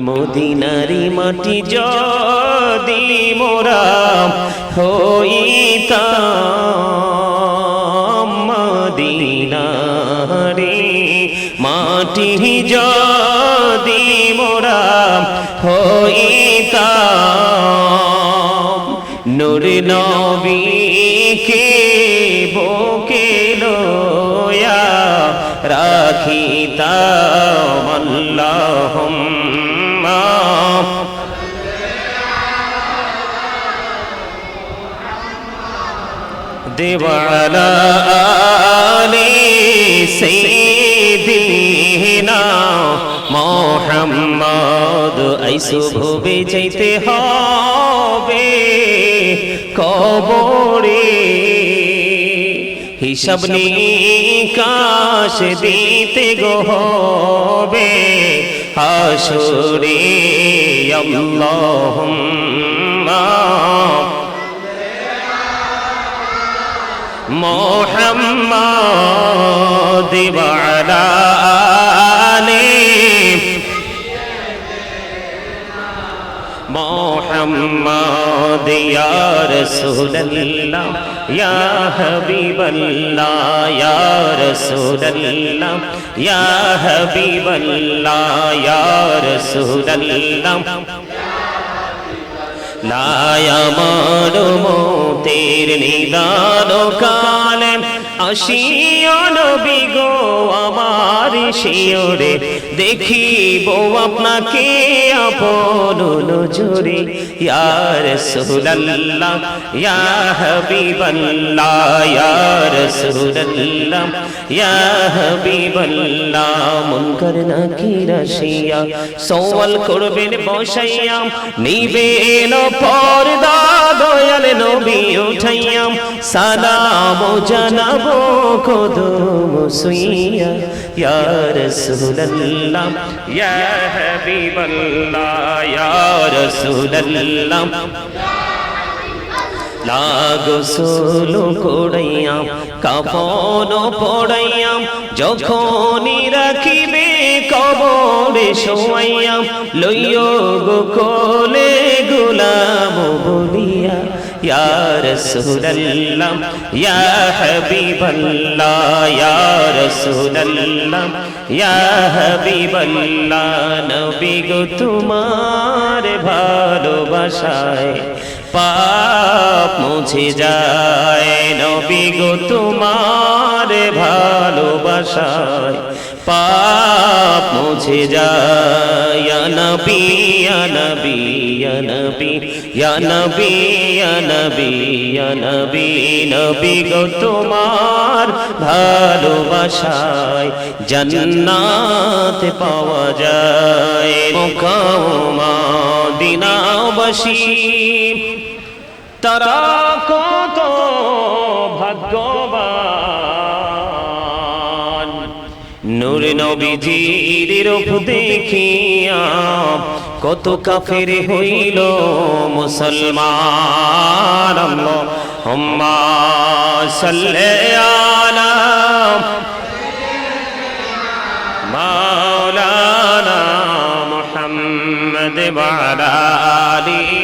মদিনারি মাটি যদি মোরা হইতাম, মদিনারি মাটি যদি মোরা হইতাম, নূর নবীকে বুকে লয়া রাখিতাম, আল্লাহুম্মা দেওয়ালা আলে সাইয়্যিদিনা মোহাম্মদ আইসু ভবে যাইতে হবে কবরে হিসাব নিকাশ দিতে গো হবে হাসুরে আল্লাহুম্মা মোহাম্মদ ওয়ালা আলি মোহাম্মদ ইয়া রাসূলুল্লাহ ইয়া হাবিবাল্লাহ ইয়া রাসূলুল্লাহ ইয়া হাবিবাল্লাহ ইয়া রাসূলুল্লাহ লায়ামার মোতের নিদান কালে। আসিও নবী গো, আমার শিওরে দেখিব আপনাকে আপন নজরে। ইয়া রাসূলুল্লাহ, ইয়া হাবিবাল্লাহ, ইয়া রাসূলুল্লাহ, ইয়া হাবিবাল্লাহ, মুনকার নাকির আসিয়া সওয়াল করবেন, বসাইয়া নিবেন পর্দা, দয়াল নবী উঠাইয়াম সালাম জানাব কদম সুইয়া ইয়া রাসূলুল্লাহ, ইয়া হাবিবাল্লাহ, ইয়া রাসূলুল্লাহ। লাগো সোলো কোড়াইয়াম কাপন পড়াইয়াম, যখনই রাখিবে কবরে শোয়াইয়াম, লইয় গো কোলে গোলাম বলিয়া ইয়া রাসূলুল্লাহ ইয়া ইয়া হাবিবাল্লাহ নবী গো তোমার ভালোবাসায় পাপ মুছে যায় নবী গো তোমার ভালোবাসায় পাপ মুছে যায়। ইয়া নবী ইয়া নবী ইয়া নবী ইয়া নবী ইয়া নবী ইয়া নবী নবী গো তোমার ভালোবাসায় জান্নাত পাওয়া যায়। মুকামা দিনাবাসী তারা কত নূর নবীজির রূপ দেখিয়া কত কাফের হইল মুসলমান। আল্লাহুম্মা সাল্লি আলা মাওলানা মুহাম্মদ ওয়া আলা আলি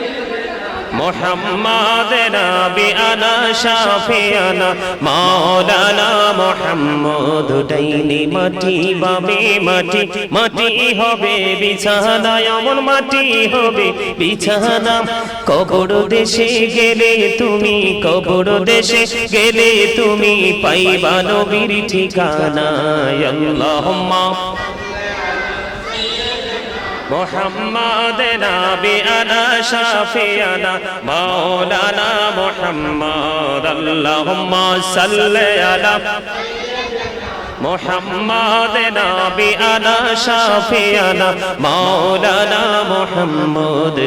মোহাম্মদ নবী আনা শাফিয়ানা মাওলানা মোহাম্মদ ডাইনি মাটি বাবে মাটি মাটি হবে বিছানা, এমন মাটি হবে বিছানা। কবর দেশে গেলে তুমি, কবর দেশে গেলে তুমি পাইবা নবীর ঠিকানা। আল্লাহুম্মা محمد نبينا شافينا مولانا محمد اللهم صل على মোহাম্মদ নবী আনা শাফিয়ানা মোহাম্মদ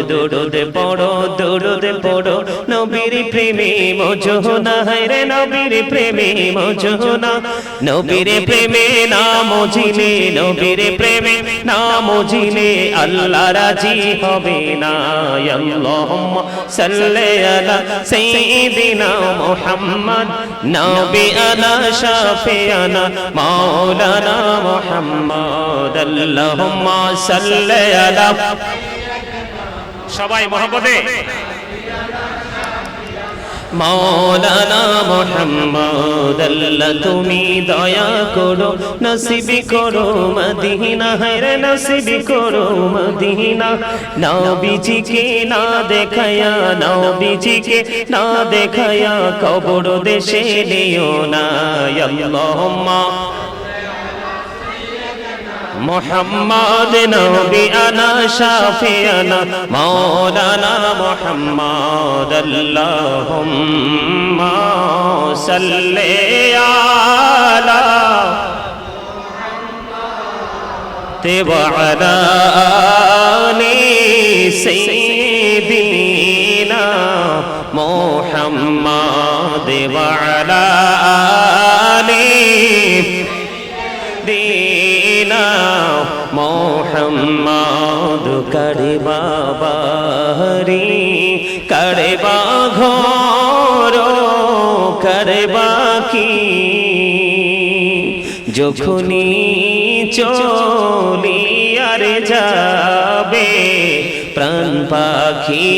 পড়ো পড়ো। নবীর প্রেমে নবীর প্রেমে নবীর প্রেমে না মজিলে নবীর প্রেমে না মজিলে আল্লাহ রাজি হবে না। আল্লাহুম্মা আলা নবী আনা মাওলানা মুহাম্মদ আল্লাহুম্মা সাল্লি আলা সবাই মহব্বতে মৌলানা মোহাম্মদ, আল্লাহ তুমি দয়া করো, নসিবি করো মদিনা হরে নসিবি করো মদিনা। নবীজিকে না দেখায়া, নবীজিকে না দেখায়া কবর দেশে নিও না আল্লাহুম্মা মোহাম্মদ নবী আনা শাফিয়ানা মাওলানা মোহাম্মদ আল্লাহুম্মা সাল্লি আলা وعلى آل سيدنا محمد وعلى آل মোহাম্মদ করে বাবারি করে ঘর করে বাকি যখনই চলি আর যাবে প্রাণ পাখি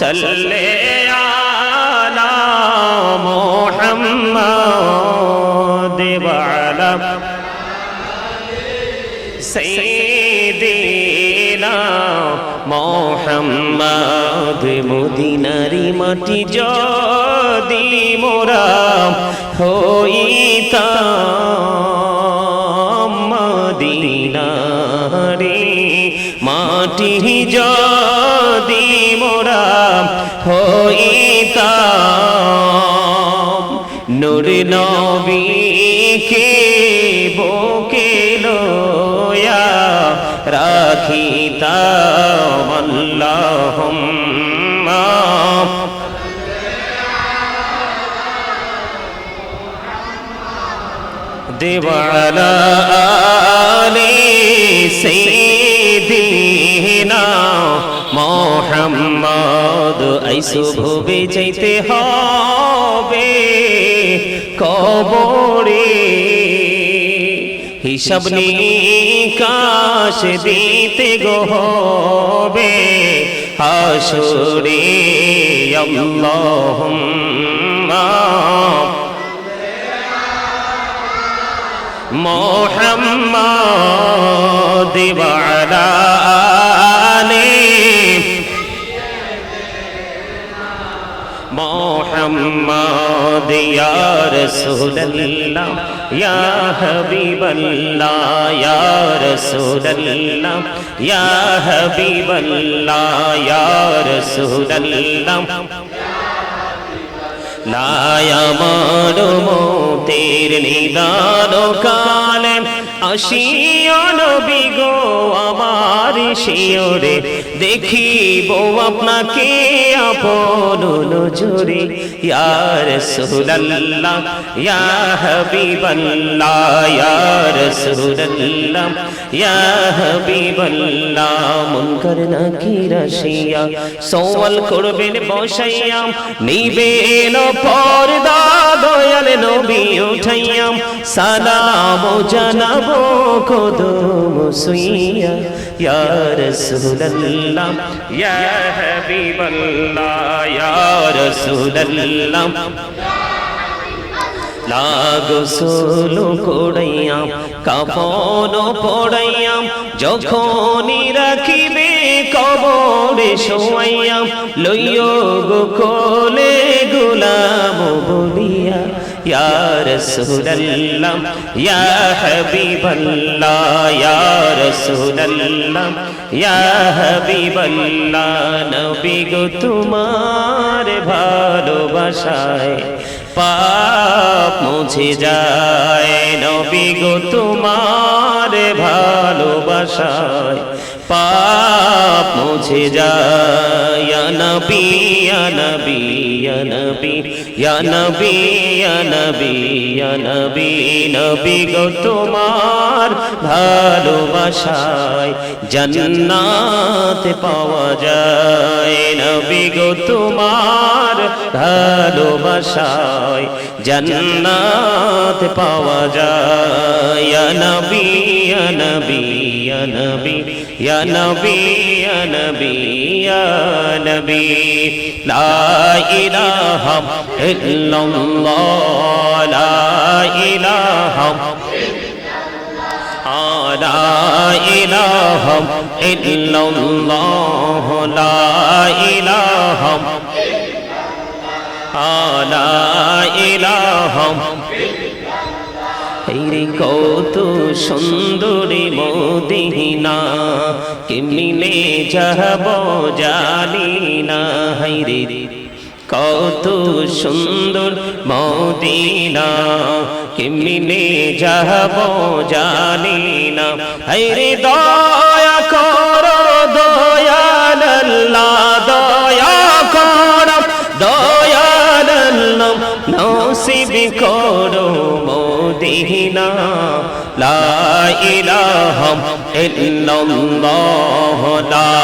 সাল্লি আলা মুহাম্মাদ মোহাম্মদ, মদিনারি মাটি যদি মোরা হইতাম, মদিনারি মাটি যদি মোরা হইতাম, নূর নবীকে বুকে লয়া রাখিতাম। দেওয়ালা আলে সাইয়্যিদিনা মোহাম্মদ আইসু ভবে যাইতে হবে কবরে। হিসাব নিকাশ দিতে গো হবে হাসুরে, আল্লাহুম্মা। মোহাম্মদ ওয়ালা আলিহি মোহাম্মদ ইয়া রাসূলুল্লাহ ইয়া হাবিবাল্লাহ ইয়া রাসূলুল্লাহ ইয়া হাবিবাল্লাহ রাসূলুল্লাহ লায়ামার মোতের নিদান কালে আসিও নবী গো, আমার শিওরে দেখিব আপনাকে আপন নজরে। ইয়া রাসূলুল্লাহ, ইয়া হাবিবাল্লাহ, ইয়া রাসূলুল্লাহ, ইয়া হাবিবাল্লাহ। মুনকার নাকির আসিয়া সওয়াল করবেন বসাইয়া। নিবেন পর্দা, দয়াল নবী উঠাইয়াম সালাম জানাব কদম সুইয়া ইয়া রাসূলুল্লাহ ইয়া হাবিবাল্লাহ ইয়া রাসূলুল্লাহ লাগো সোলো কোড়াইয়াম কাপন পড়াইয়াম যখনই রাখিবে কবরে শোয়াইয়াম লইয় গো কোলে গোলাম বলিয়া ইয়া রাসূলুল্লাহ ইয়া হাবিবাল্লাহ ইয়া রাসূলুল্লাহ ইয়া হাবিবাল্লাহ নবী গো তোমার ভালোবাসায় পাপ মুছে যায় নবী গো তোমার ভালোবাসায় পাপ মুছে যায়। ইয়া নবী ইয়া নবী ইয়া নবী ইয়া নবী ইয়া নবী ইয়া নবী নবী গো তোমার ভালোবাসায় জান্নাত পাওয়া যায়। নবী গো তোমার ভালোবাসায় জান্নাত পাওয়া যায় ইয়া নবী ইয়া নবী ইয়া নবী ইয়া নবী ইয়া নবী ইয়া নবী লা ইলাহা ইল্লাল্লাহ লা ইলাহা لا إله إلا الله لا إله আলা ইলাহম রে কত সুন্দরী মোদিনা, কে মিলে যাব জানি না রে। কত সুন্দর মদিনা, কে মিলে যাব জানি না রে দয়া ইল্লাল্লাহ লা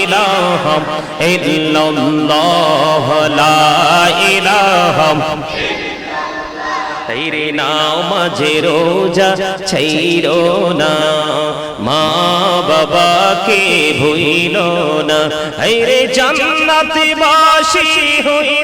ইলাহা ইল্লাল্লাহ লা ইলাহা রে নাও মাঝে রোজা, ছাইরো না, মা বাবাকে ভুইল না। রে জান্নাত বাসী হইতে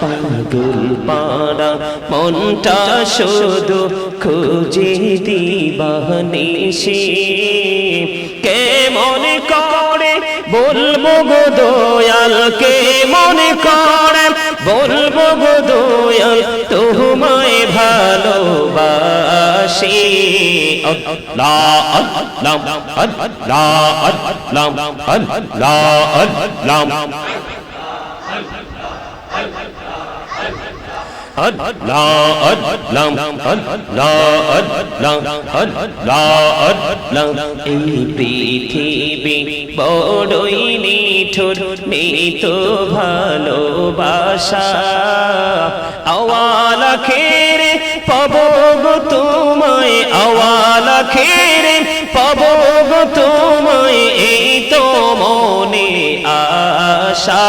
পাগল পাড়া, মনটা শুধু খুঁজে দিবানিসি কেমন করে বলব গো দয়াল কে মনে করে বলব গো দয়াল তোমায় ভালোবাসি। আল্লাহ আল্লাহ আল্লাহ আল্লাহ আল্লাহ আল্লাহ এই পৃথিবী বড়ই নিঠুর নিত ভালোবাসা আওয়ালা খেরে পাব তোমায় আওয়ালা খেরে পাব তোমায় এই তো মনে আশা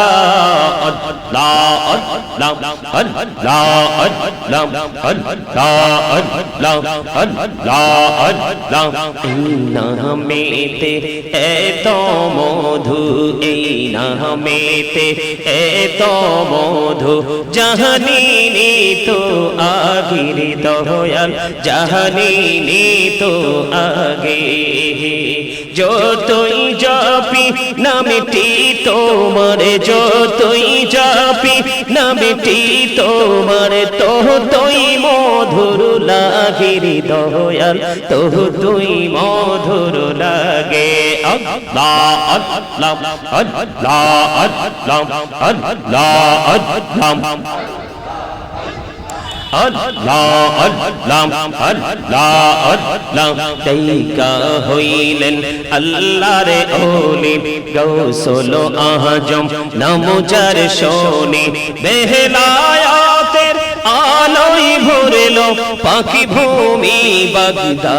নামেতে এত মধু এই নামেতে এত মধু জাহানি তো আগির দয়াল জাহানি তো আগে। যতই জাপি, নামটি তোমার যতই না বেটি তোমার তো তুই মধুর লাগির দয়াল তো তুই মধুর লাগে আল্লাহ আল্লাহ আল্লাহ আল্লাহ আল্লাহ আল্লাহ হইলেন আল্লাহর ওলি গৌসল আহজম নমুজার শোনে বেহলায়াতের আলোয় ভরল পাখি ভূমি বাগদা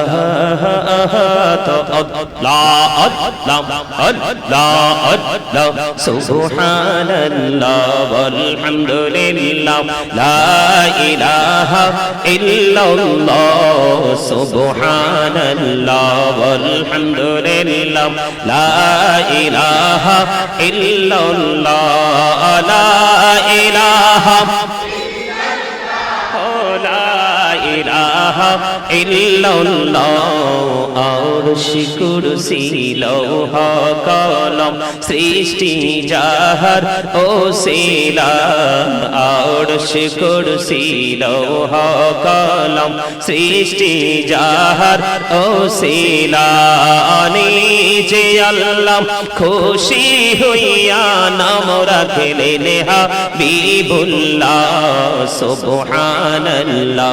আল্লাহ আল্লাহ আল্লাহ সুবহানাল্লাহ walhamdulillah লা ইলাহা ইল্লাল্লাহ। সুবহানাল্লাহ walhamdulillah লা ইলাহা ইল্লাল্লাহ। লা ইলাহা সৃষ্টি যাহার ও শিলা আরশ কুরসি কলম, সৃষ্টি যাহার ও শিলা। নিজে আল্লাহ খুশি হইয়া নাম রাখলেন, হাবিবুল্লাহ, সুবহানাল্লাহ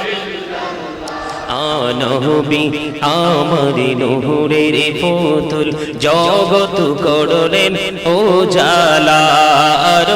নবী আমার নহরের পুতুল জগত করলেন ও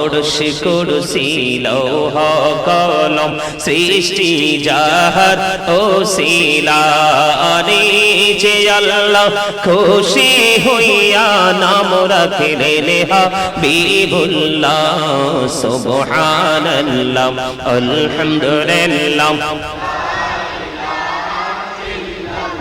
আরশ কুরসি লৌহ কলম সৃষ্টি যাহার ও শিলানি যে আল্লাহ খুশি হইয়া নাম রাখলেন হাবিবুল্লাহ সুবহানাল্লাহ, আলহামদুলিল্লাহ।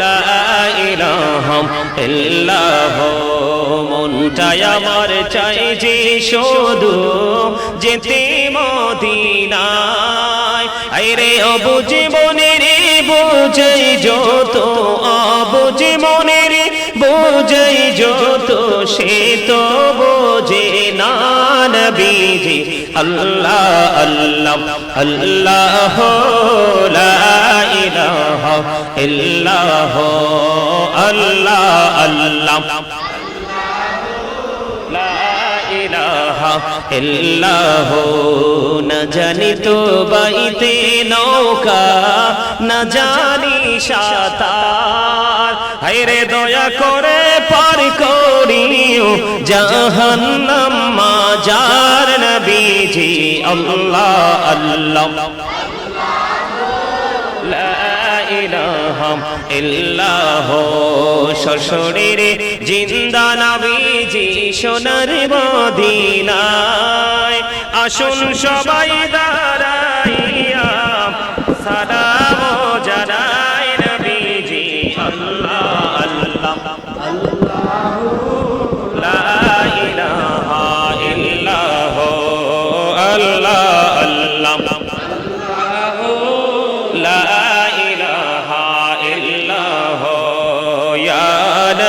লা ইলাহা মনটাই আমার চাই যে শুধু যেতে মদিনায়। আরে মনে রে বুঝাই যত অবুঝ মনের বুঝাই যত সে তো বোঝে না নবীজি। আল্লাহ আল্লাহ আল্লাহ, লা ইলাহা ইল্লাহ আল্লাহ আল্লাহ। ইল্লাহ, না জানি তো বাইতে নৌকা, না জানি সাতার। হাইরে দয়া করে পার করিও, জাহান্নাম মাজার নবীজি, আল্লাহ আল্লাহ। ইল্লাহ শ্বশুরের জিন্দা নবীজি সোনার মদিনায়। আসুন সবাই দাঁড়াইয়া সালাম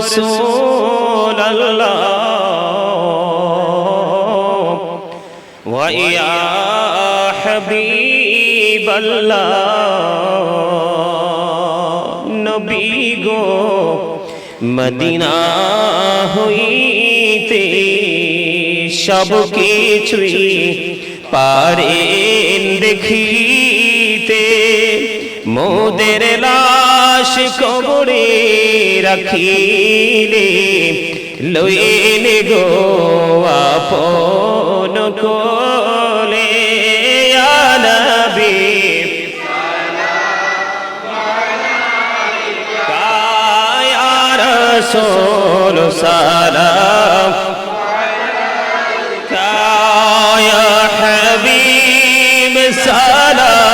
رسول الله ويا حبيب الله নবী গো মদিনা হইতে সব কিছুই পারেন দেখিতে মোদের লাশ কবরে রাখিলে লইলে গো আপন কোলে আনবি কায়ার সোল সালাম। কায়া হাবিব সালাম।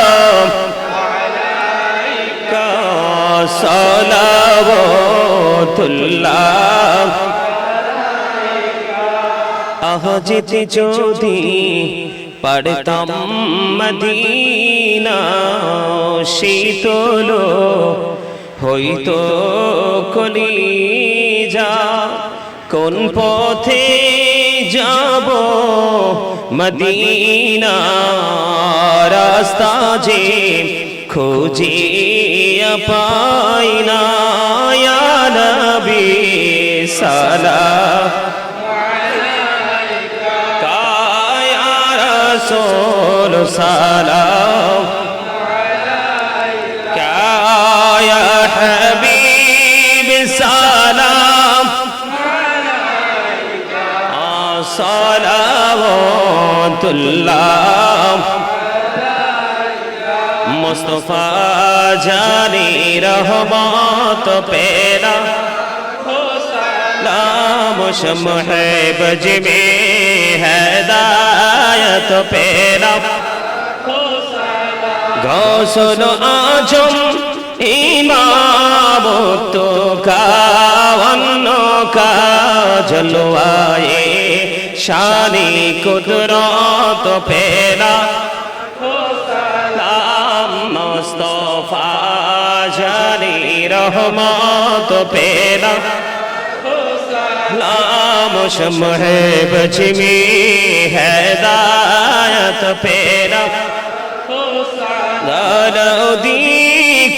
সলাবতুল্লাহ আহজিতে যদি পড়তাম মদিনা শীতল হইতো কলি যা কোন পথে যাব মদিনা রাস্তা যে খুঁজিয়া পাই না নবী সালাম। কায়া রাসূল সালাম। কায়া হাবিব সালাম। সালাম মুস্তফা জানি রহমত পেরা নাম শমহ বজ মে হেদায়ত পেরা গৌসল আজম ইমাম তো কাওয়ান্ন কা জলওয়ায়ে শানি কুদরত পেরা জানি রহমত পেলা নাম সমহে বজমি হেদায়ত পেলা দারদি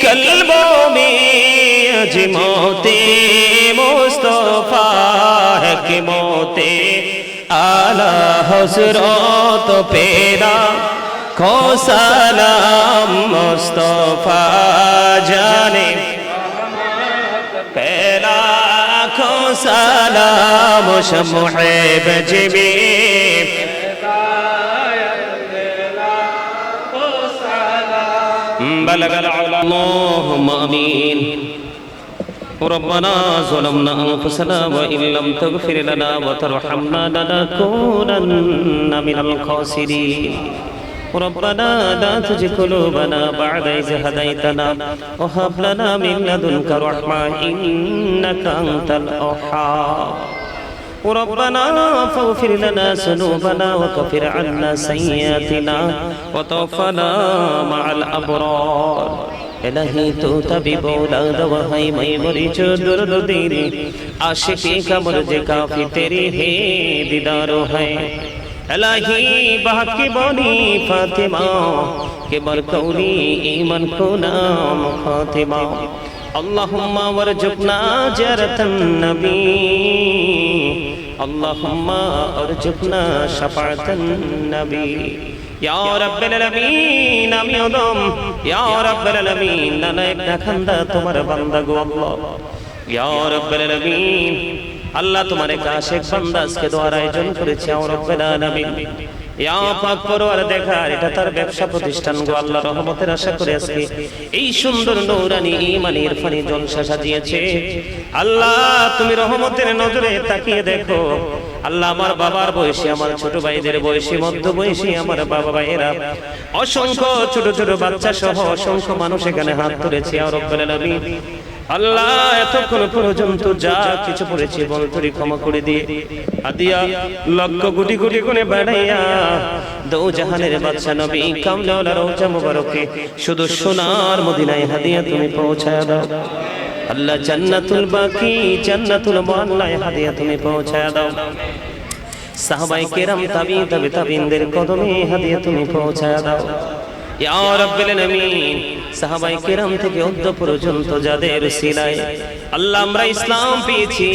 কলবো মে अजमोते मुस्तफ़ा है कि मोते आला हसरो तो पेरा লাখো সালাম মুস্তফা জানে লাখো সালাম শমুহে বজবি بلغ العلا اللهم امين ربنا ظلمنا انفسنا وان لم تغفر لنا وترحمنا لنكونن من الخاسرين ربنا لا تزغ قلوبنا بعد إذ هديتنا وهب لنا من لدنك رحمة إنك أنت الأوهاب ربنا فاغفر لنا ذنوبنا وكفر عنا سيئاتنا وتوفنا مع الأبرار الہی تو تبی بولا دوائی مئی مری چو درد دیری عاشقی کا مرج کافی تیری ہے دیدارو ہے হায় এলাহি বাকি বনি ফাতিমা কে বর কৌলি ইমান কো নাম ফাতিমা اللهم وارزقنا جرة النبي اللهم ارزقنا شفاعة النبي يا رب العالمين আমি অদম يا رب العالمين নানা একটা খান্দা তোমার বান্দা গো আল্লাহ يا رب العالمين আল্লাহ তোমার এক আশেক দোয়ার আয়োজন করেছে, আমার রব্বুল আলামিন। বাবার বয়সী, আমার ছোট ভাইদের বয়সী, মধ্য বয়সী, আমার বাবা অসংখ্য ছোট ছোট বাচ্চা সহ অসংখ্য মানুষ এখানে হাত তুলেছে আর রব্বুল আলামিন। আল্লাহ, এতক্ষণ পর্যন্ত যা কিছু পড়েছি তুই ক্ষমা করে দিয়ে। আদিয়া লক্ষ কোটি কোটি গুণে বাড়াইয়া দৌ জাহানের বাদশা নবী কামলাওয়ালা রওজা মুবারকে শুধু সোনার মদিনায় হাদিয়া তুমি পৌঁছায় দাও। আল্লাহ জান্নাতুল বাকি, জান্নাতুল মোয়াল্লায় হাদিয়া তুমি পৌঁছায় দাও। সাহাবাই কেরাম তাবি তবে তাবিনদের কদমে হাদিয়া তুমি পৌঁছায় দাও। ইয়া সাহাবাই কেরাম থেকে অদ্য পর্যন্ত যাদের সিলাই আল্লাহ আমরা ইসলাম পেয়েছি।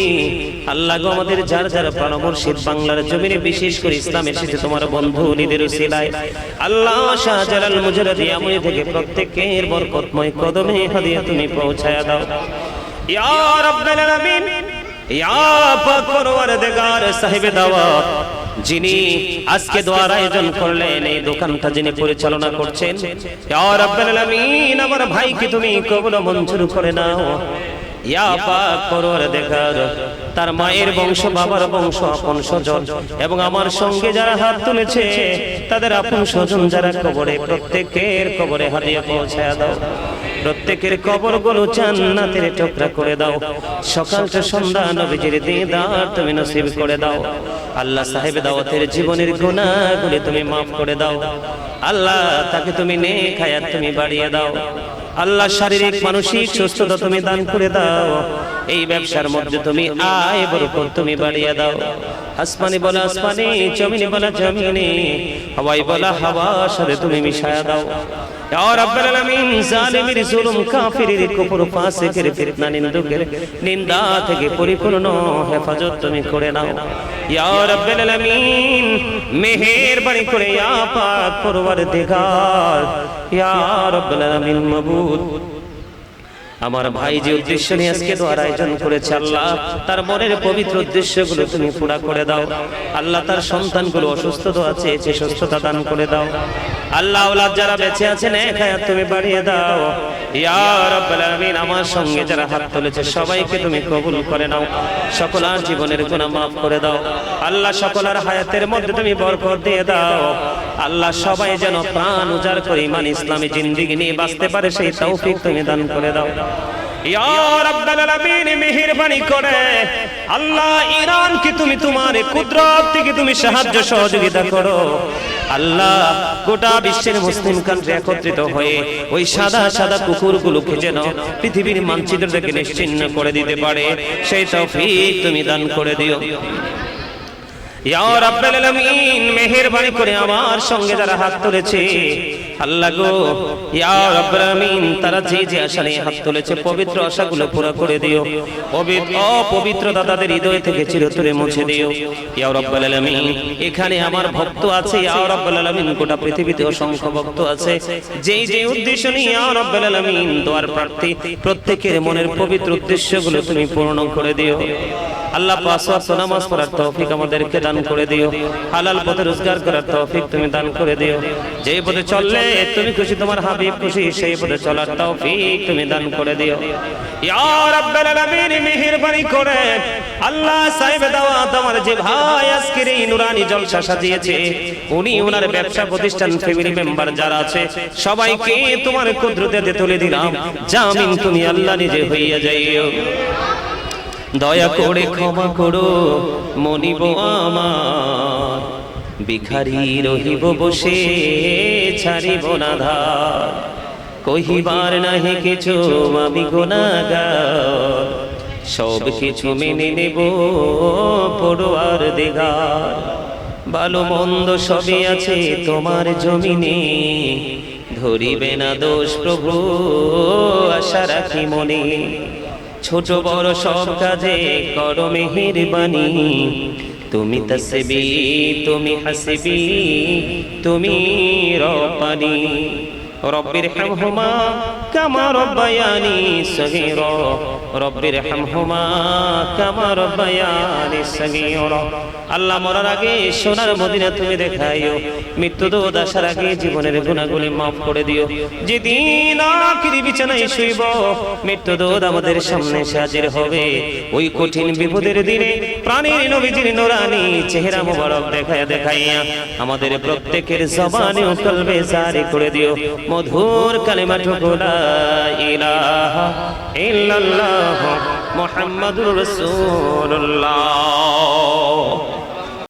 আল্লাহ গো আমাদের যার যার প্রাণমর্শিদ বাংলার জমিনে বিশেষ করে ইসলাম এসেছে তোমার বন্ধু নিদের সিলাই আল্লাহ শাহজালাল মুজারদি আমরি থেকে প্রত্যেকের বরকতময় কদমে হাদিয়া তুমি পৌঁছায়া দাও। ইয়া রাব্বিল দাওয়াত। যিনি আজকে দোয়ার আয়োজন করলেন এই দোকানটা যিনি পরিচালনা করছেন আমার ভাইকে তুমি কবুল মঞ্জুর করে নাও। তার মায়ের বংশ বাবার বংশ আপন স্বজন। এবং আমার সঙ্গে যারা হাত তুলেছে তাদের আপন স্বজন যারা কবরে প্রত্যেকের কবরে হাদিয়া পৌঁছায় দাও। প্রত্যেকের কবরগুলো জান্নাতের টুকরা করে দাও। সকালটা সন্ধ্যা নবীজির দিদার তুমি নসিব করে দাও। আল্লাহ সাহেব দাওয়াতের জীবনের গুণাগুলি তুমি মাফ করে দাও। আল্লাহ তাকে তুমি নে খায়াত তুমি বাড়িয়ে দাও। আল্লাহ শারীরিক, মানসিক সুস্থতা তুমি দান করে দাও। এই ব্যবসার মধ্যে তুমি আয় বরকত তুমি বাড়িয়ে দাও। আসমানি বলা আসমানি, জমিনি বলা জমিনি, হাওয়াই বলা হাওয়া সাথে তুমি মিশায়া দাও। নিন্দা থেকে পরিপূর্ণ হেফাজত তুমি করে নাও। আলামিন, মেহেরবানি করে, ইয়া পাক পরওয়ারদিগার। ইয়া রাব্বাল আলামিন আমার ভাই যে উদ্দেশ্য নিয়ে আজকে দোয়ার আয়োজন করেছে আল্লাহ, তার মনের পবিত্র উদ্দেশ্যগুলো তুমি পুরা করে দাও। আল্লাহ তার সন্তানগুলো অসুস্থ তো আছে সুস্থতা দান করে দাও। আল্লাহ আওলাদ যারা বেঁচে আছেন, এক হায়াত তুমি বাড়িয়ে দাও। আমার সঙ্গে যারা হাত তুলেছে, সবাইকে তুমি কবুল করে নাও। সকলার জীবনের গুনাহ মাফ করে দাও। আল্লাহ সকলার হায়াতের মধ্যে তুমি বরকত দিয়ে দাও। আল্লাহ সবাই যেন প্রাণ উজাড় করে ইমান ইসলামী জিন্দেগি নিয়ে বাঁচতে পারে, সেই তৌফিক তুমি দান করে দাও। তুমি তোমার থেকে তুমি সাহায্য সহযোগিতা করো। আল্লাহ গোটা বিশ্বের মুসলিম একত্রিত হয়ে ওই সাদা সাদা পৃথিবীর নিশ্চিহ্ন করে দিতে পারে, সেই তৌফিক তুমি দান করে দিও। মেহেরবানি করে আমার সঙ্গে যারা হাত তুলেছে। আল্লাহ গো, ইয়া তারা যে যে নিয়ে হাত তুলেছে, পবিত্র আশাগুলো পুরো করে দিও। পবিত্র, অপবিত্র দাদাদের হৃদয় থেকে চিরতরে মুছে দিও। ইয়া রাব্বাল আলামিন, এখানে আমার ভক্ত আছে, ইয়া রাব্বাল আলামিন, গোটা পৃথিবীতে অসংখ্য ভক্ত আছে। যেই যে উদ্দেশ্য নিয়ে ইয়া রাব্বাল আলামিন দোয়ার প্রার্থী, প্রত্যেকের মনের পবিত্র উদ্দেশ্যগুলো তুমি পূর্ণ করে দিও। আল্লাহ পাঁচ নামাজ পড়ার তৌফিক আমাদেরকে দান করে দিও। হালাল পথে রোজগার করার তৌফিক তুমি দান করে দিও। যেই পথে চললে তুমি খুশি, তোমার হাবিব খুশি, সেই পথে চলার তৌফিক তুমি দান করে দিও। ইয়া রাব্বাল আলামিন, মেহেরবানি করে। আল্লাহ সাহেব দাওয়াত আমার যে ভাই আজকের এই নুরানি জলসা সাজিয়েছে, উনি ওনার ব্যবসা প্রতিষ্ঠান ফ্যামিলি মেম্বার যারা আছে, সবাইকে তোমার কুদরতে তুলে দিলাম। জামিন তুমি আল্লাহ নিজে হইয়া যাইও। দয়া করে ক্ষমা করো মনিব আমার। ভিখারি রহিব বসে ছাড়িব না ধার। কহিবার নাহি কিছু আমি গোনাগার সব কিছু মেনে নেব পড়ুয়ার দেগার ভালো মন্দ সবই আছে তোমার জমিনে। ধরিবে না দোষ প্রভু আশা রাখি মনে। ছোট বড় সব কাজে করো মেহেরবানি। তুমি তসবি তুমি হাসবি তুমি রপানি রব্বির হামহুমা কামা রব্বায়ানি সগীরা। রব্বির কামা রব্বায়ানি সগীরা। আল্লাহ মরার আগে সোনার মদিনা তুমি দেখাইও মৃত্যু দোদ আসার আগে জীবনের গুণাগুলি মাফ করে দিও। যেদিন বিছানায় শুইব আমাদের সামনে হাজির হবে। ওই কঠিন বিপদের দিনে প্রাণীর নবীজির নোরানি চেহারা মোবারক দেখায় দেখাইয়া আমাদের প্রত্যেকের জবানে কলবে জারি করে দিও। মধুর কালেমা ঠোকরা ইলাহা ইল্লাল্লাহ মুহাম্মাদুর রাসূলুল্লাহ।